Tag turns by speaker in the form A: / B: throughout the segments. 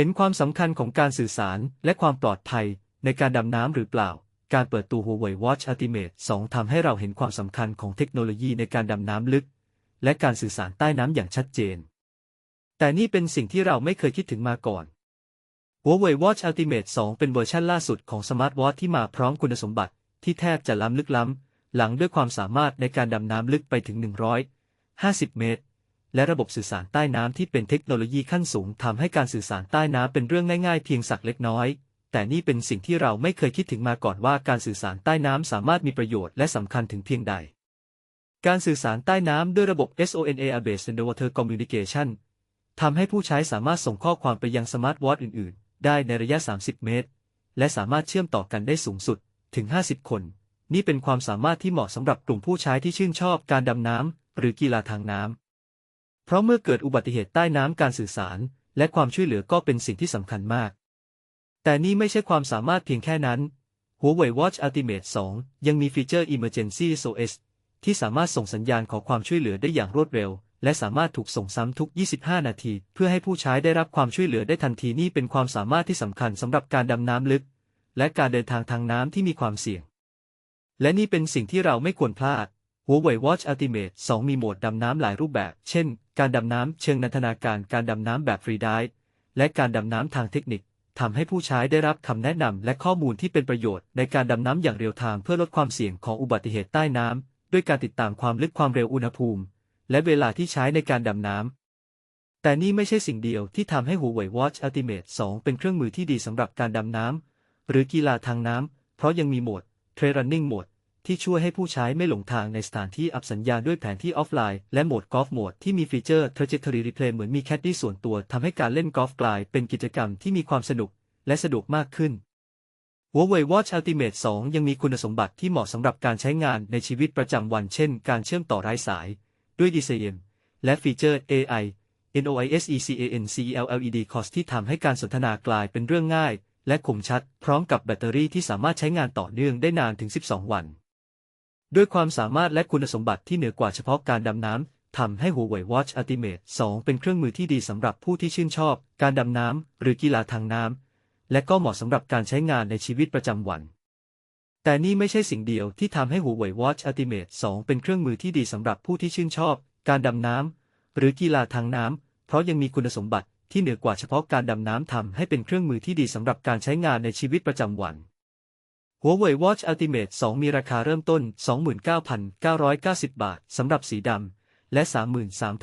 A: เห็นความสำคัญของการสื่อสารและความปลอดภัยในการดำน้ำหรือเปล่า การเปิดตัว Huawei Watch Ultimate 2ทำให้เราเห็นความสำคัญของเทคโนโลยีในการดำน้ำลึก และการสื่อสารใต้น้ำอย่างชัดเจน แต่นี่เป็นสิ่งที่เราไม่เคยคิดถึงมาก่อน Huawei Watch Ultimate 2 เป็นเวอร์ชันล่าสุดของสมาร์ทวอทที่มาพร้อมคุณสมบัติที่แทบจะล้ำลึกล้ำหลังด้วยความสามารถในการดำน้ำลึกไปถึง 150 เมตร และระบบสื่อสารใต้น้ำที่เป็นเทคโนโลยีขั้นสูงทำให้การสื่อสารใต้น้ำเป็นเรื่องง่ายๆเพียงสักเล็กน้อย แต่นี่เป็นสิ่งที่เราไม่เคยคิดถึงมาก่อนว่าการสื่อสารใต้น้ำสามารถมีประโยชน์และสำคัญถึงเพียงใด การสื่อสารใต้น้ำด้วยระบบ SONA Based Underwater Communication ทำให้ผู้ใช้สามารถส่งข้อความไปยังสมาร์ทวอทอื่นๆ ได้ในระยะ 30 เมตร และสามารถเชื่อมต่อกันได้สูงสุดถึง 50 คน นี่เป็นความสามารถที่เหมาะสำหรับกลุ่มผู้ใช้ที่ชื่นชอบการดำน้ำหรือกีฬาทางน้ำ เพราะเมื่อเกิดอุบัติเหตุใต้น้ำการสื่อสาร และความช่วยเหลือก็เป็นสิ่งที่สำคัญมาก แต่นี่ไม่ใช่ความสามารถเพียงแค่นั้น Huawei Watch Ultimate 2 ยังมีฟีเจอร์ Emergency SOS ที่สามารถส่งสัญญาณขอความช่วยเหลือได้อย่างรวดเร็ว และสามารถถูกส่งซ้ำทุก 25 นาที เพื่อให้ผู้ใช้ได้รับความช่วยเหลือได้ทันทีนี่เป็นความสามารถที่สำคัญสำหรับการดำน้ำลึก และการเดินทางทางน้ำที่มีความเสี่ยง และนี่เป็นสิ่งที่เราไม่ควรพลาด Huawei Watch Ultimate 2 มีโหมดดำน้ำหลายรูปแบบ เช่น การดำน้ำเชิงนันทนาการการดำน้ำแบบฟรีไดฟ์และการดำน้ำทางเทคนิคทำให้ผู้ใช้ได้รับคำแนะนำและข้อมูลที่เป็นประโยชน์ในการดำน้ำอย่างเรียลไทม์เพื่อลดความเสี่ยงของอุบัติเหตุใต้น้ำด้วยการติดตามความลึกความเร็วอุณหภูมิ และเวลาที่ใช้ในการดำน้ำ แต่นี่ไม่ใช่สิ่งเดียวที่ทำให้ Huawei Watch Ultimate 2 เป็นเครื่องมือที่ดีสำหรับการดำน้ำหรือกีฬาทางน้ำ เพราะยังมีโหมด Trail Running Mode ที่ช่วยให้ผู้ใช้ไม่หลงทางในสถานที่อับสัญญาณด้วยแผนที่ออฟไลน์ และโหมดกอล์ฟโหมดที่มีฟีเจอร์ Trajectory Replay เหมือนมีแคดดี้ส่วนตัวทำให้การเล่นกอล์ฟกลายเป็นกิจกรรมที่มีความสนุกและสะดวกมากขึ้น Huawei Watch Ultimate 2 ยังมีคุณสมบัติที่เหมาะสำหรับการใช้งานในชีวิตประจำวันเช่น การเชื่อมต่อไร้สาย ด้วย DCM และฟีเจอร์ AI NOISECANCELLED COS ที่ทำให้การสนทนากลายเป็นเรื่องง่าย และคมชัด พร้อมกับแบตเตอรี่ที่สามารถใช้งานต่อเนื่องได้นานถึง 12 วัน ด้วยความสามารถและคุณสมบัติที่เหนือกว่าเฉพาะการดำน้ำทำให้ Huawei Watch Ultimate 2 เป็นเครื่องมือที่ดีสำหรับผู้ที่ชื่นชอบ การดำน้ำหรือกีฬาทางน้ำและก็เหมาะสำหรับการใช้งานในชีวิตประจำวัน แต่นี่ไม่ใช่สิ่งเดียวที่ทำให้ Huawei Watch Ultimate 2 เป็นเครื่องมือที่ดีสำหรับผู้ที่ชื่นชอบ การดำน้ำหรือกีฬาทางน้ำเพราะยังมีคุณสมบัติที่เหนือกว่าเฉพาะการดำน้ำทำให้เป็นเครื่องมือที่ดีสำหรับการใช้งานในชีวิตประจำวัน Huawei Watch Ultimate 2 มีราคาเริ่มต้น 29,990 บาท สำหรับสีดำ และ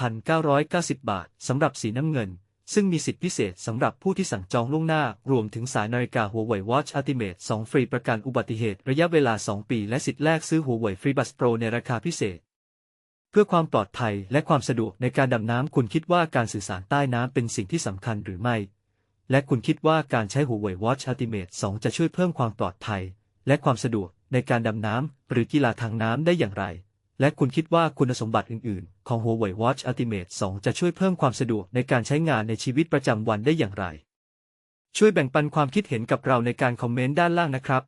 A: 33,990 บาท สำหรับสีน้ำเงิน ซึ่งมีสิทธิพิเศษสำหรับผู้ที่สั่งจองล่วงหน้า รวมถึงสายนาฬิกา Huawei Watch Ultimate 2 ฟรีประกันอุบัติเหตุระยะเวลา 2 ปี และสิทธิแลกซื้อ Huawei FreeBuds Pro ในราคาพิเศษ เพื่อความปลอดภัยและความสะดวกในการดำน้ำคุณคิดว่าการสื่อสารใต้น้ำเป็นสิ่งที่สำคัญหรือไม่ และคุณคิดว่าการใช้ Huawei Watch Ultimate 2 จะช่วยเพิ่มความปลอดภัย และความสะดวกในการดำน้ำหรือกีฬาทางน้ำได้อย่างไร และคุณคิดว่าคุณสมบัติอื่น ๆ ของ Huawei Watch Ultimate 2 จะช่วยเพิ่มความสะดวกในการใช้งานในชีวิตประจำวันได้อย่างไร ช่วยแบ่งปันความคิดเห็นกับเราในการคอมเมนต์ด้านล่างนะครับ